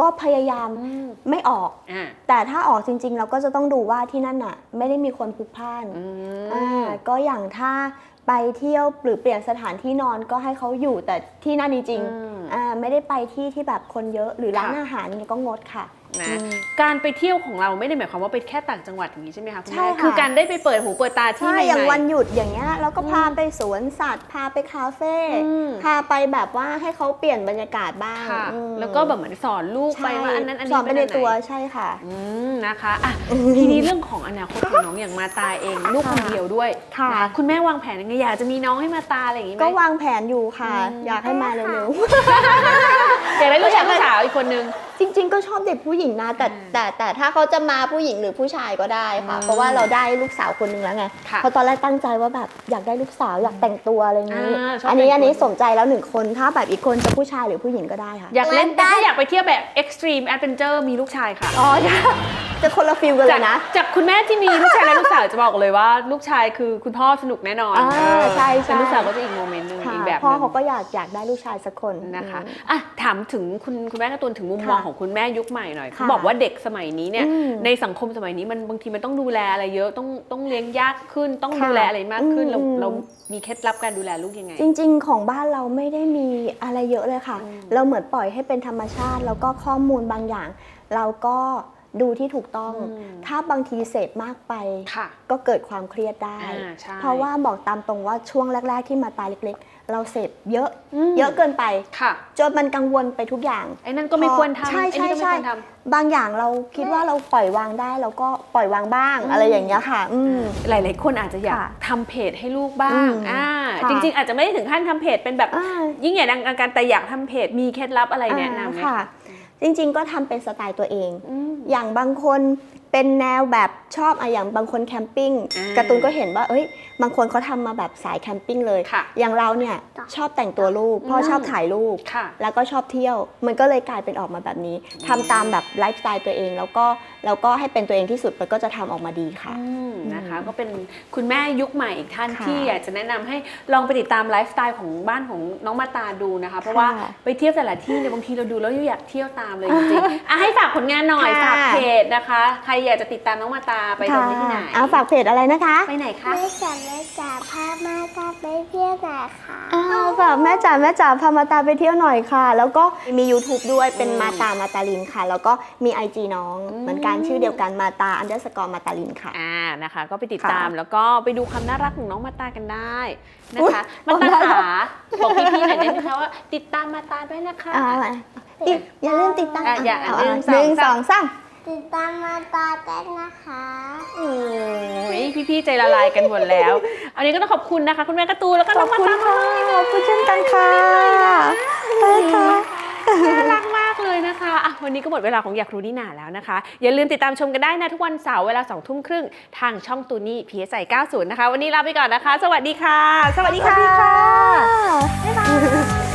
ก็พยายาม
อืม
ไม่ออก
อ่า
แต่ถ้าออกจริง ๆ เราก็จะต้องดูว่าที่นั่นน่ะ ไม่ได้มีคนพลุกพล่าน
อืม
อ่าก็อย่างถ้าไปเที่ยวหรือเปลี่ยนสถานที่นอนก็ให้เขาอยู่แต่ที่นั่นจริง
อืม
ๆอ่าไม่ได้ไปที่ที่แบบคนเยอะหรือร้าน
ค่ะ
อาหารเนี่ยก็งดค่ะ
นะ
อืม
การไปเที่ยวของเราไม่ได้หมายความว่าไปแค่ต่างจังหวัดอย่างนี้ใช่ไหมคะคุณ
ใช่
แม่
ค่ะ
คือการได้ไปเปิดหูเปิดตาที่
ใช่
ใหม่
อย่าง
ๆ
วันหยุดอย่างเงี้ยเราก็พาไปสวนสัตว์ พาไปคาเฟ่
อืม
พาไปแบบว่าให้เขาเปลี่ยนบรรยากาศบ้าง
ค่ะ
อืม
แล้วก็แบบเหมือนสอนลูกไป
ใช่
ว่าอันนั้นอันนี้
สอนไปใน
อัห
ตัวใช่ค่ะ
อืมนะคะอะทีนี้เรื่องของอนาคตของน้องอย่างมาตาเองลูกคนเดียวด้วย
ค่ะ
นคุณแม่วางแผนยังไงอยากจะมีน้องให้มาตาอะไรอย่างงี้ไหม
ก็วางแผนอยู่ค่ะ
อืม
อยากให้มาเร็ว
อยากได้ลูกชายลูกสาวอีกคนนึง
ๆ จริง ๆ ก็ชอบเด็กผู้หญิงนะแต่
อ่า
แต่แต่ถ้าเขาจะมาผู้หญิงหรือผู้ชายก็ได้ค่ะ
อืม
เพราะว่าเราได้ลูกสาวคนนึงแล้วไง
ค่ะ
เพราะตอนแรกตั้งใจว่าแบบอยากได้ลูกสาวอยากแต่งตัวอะไรอย่างนี้
อ่าชอบ
อันนี้
แต่งตัว
อันนี้สมใจแล้วหนึ่งคนถ้าแบบอีกคนจะผู้ชายหรือผู้หญิงก็ได้ค่ะ
อยากเล่นแต่ถ้าอยากไปเที่ยวแบบ extreme adventure มีลูกชายค่ะ
อ๋อจะคนละฟิลกันเล
จาก
ยนะ
จากคุณแม่ที่มีลูกชายและลูกสาวจะบอกเลยว่า ลูกชายคือคุณพ่อสนุกแน่นอน
อ่า
เออ
ใช่ใช่
แต่ลูกสาวก็จะอีกโมเมนต์หนึง
ค่ะ
อีก แบบห
พ่อ
นึง
เขาก็อยากอยากได้ลูกชายสักคน
นะคะ
อืม
อะถามถึงคุณคุณแม่การะตูนถึงมุม
ค่ะ
มองของคุณแม่ยุคใหม่หน่อย
ค่ะ
เขาบอกว่าเด็กสมัยนี้เนี่ย
อืม
ในสังคมสมัยนี้มันบางทีมันต้องดูแลอะไรเยอะต้องต้องเลี้ยงยากขึ้นต้อง
ค่ะ
ดูแลอะไรมากขึ้นเรา
อืม
เรามีเคล็ดลับการดูแลลูกยังไง
จริง ๆ ของบ้านเราไม่ได้มีอะไรเยอะเลยค่ะ
อืม
เราเหมือนปล่อยให้เป็นธรรมชาติ แล้วก็ข้อมูลบางอย่าง เราก็ดูที่ถูกต้อง
อืม
ถ้าบางทีเสพมากไป
ค่ะ
ก็เกิดความเครียดได้
อ่าใช่
เพราะว่าบอกตามตรงว่าช่วงแรก ๆ ที่มาตายเล็ก ๆ เราเสพเยอะ
ม
เยอะเกินไป
ค่ะ
จนมันกังวลไปทุกอย่าง
ไอ้นั่นก็ไม่ควรทำ
ใช่
ไอ้นี่ก็ไม่
ใช่
ควรทำ
บางอย่างเราคิดว่าเราปล่อยวางได้เราก็ปล่อยวางบ้างอะไรอย่างเงี้ยค่ะอืม
หลาย ๆ คนอาจจะอยาก
ค่ะ
ทำเพจให้ลูกบ้าง
อืม
อ่า
ค่ะ
จริง ๆ อาจจะไม่ได้ถึงขั้นทำเพจเป็นแบบ
อ่า
ยิ่งใหญ่ดังการแต่อยากทำเพจมีเคล็ดลับอะไรแนะนำไหม
อ่าค่ะจริง ๆ ก็ทำเป็นสไตล์ตัวเอง
อืม
อย่างบางคน เป็นแนวแบบชอบอะอย่างบางคนแคมปิ้ง
อ่า
การ์ตูนก็เห็นว่าเอ้ย บางคนเขาทำมาแบบสายแคมปิ้งเลย
ค่ะ
อย่างเราเนี่ยชอบแต่งตัวรูปเพ่อ
อืม
ชอบถ่ายรูป
ค่ะ
แล้วก็ชอบเที่ยว มันก็เลยกลายเป็นออกมาแบบนี้ทำตามแบบไลฟ์สไตล์ตัวเอง แล้วก็แล้วก็ให้เป็นตัวเองที่สุดมันก็จะทำออกมาดีค่ะ
อืมนะคะก็เป็นคุณแม่ยุคใหม่อีกท่าน
ค่ะ
ที่อยากจะแนะนำให้ลองไปติดตามไลฟ์สไตล์ของบ้านของน้องมาตาดูนะคะ เพราะว่า
ค่ะ
ไปเที่ยวแต่ละที่เนี่ยบางทีเราดูแล้วอยากเที่ยวตามเลยจริงๆอะให้ฝากผลงานหน่อย
ค่ะ
ฝากเพจนะคะ ใครอยากจะติดตามน้องมาตาไปตรงนี้ที่ไหน
อ่าฝากเพจอะไรนะคะ
ไปไหนคะ
ไม่จับไม่จับพามาก็ไปเที่ยวไหนคะ
อ่าฝากแม่จ๋าแม่จ๋าพามาตาไปเที่ยวหน่อยค่ะ แล้วก็มี YouTube ด้วยเป็น
อืม
มาตามาตาลินค่ะ แล้วก็มี IG น้อง
อืม
เหมือนกันชื่อเดียวกันมาตาอันเดอร์สกอร์มาตาลินค่ะ
อ่านะคะ ก็ไปติด
ค่ะ
ตามแล้วก็ไปดูความน่ารักของน้องมาตากันได้นะ
อุ๊ย
คะมาตา
ได้เหรอ
ขาบอกพี่ๆหน่อยได้ไหมคะว่าติดตามมาตาด้วยนะคะ
อ่าติดอย่าลืมติดตาม
อะอย่า
เห
นึ่ง
หนึ่ง
ส
ส
อ
องงสาม
ติดตามมาตาเต้นนะคะ
โอ้ยพี่ๆใจละลายกันหมดแล้ว อันนี้ก็ต้องขอบคุณนะคะ คุณแม่การะตูนแล้วก็
ข
น้
อ
อบงมา
คุณ
ตา
ค่ะขอบคุณเช่นกันค่ะไปค่ะ
น่ารักมากเลยนะคะอะวันนี้ก็หมดเวลาของอยากรู้นี่นาแล้วนะคะ อย่าลืมติดตามชมกันได้นะทุกวันเสาร์เวลา2ทุ่มครึ่งทางช่องตูนี่ PSI 90 นะคะ วันนี้ลาไปก่อนนะคะ สวัสดีค่ะ สวัสดีค่ะ
บ๊ายบาย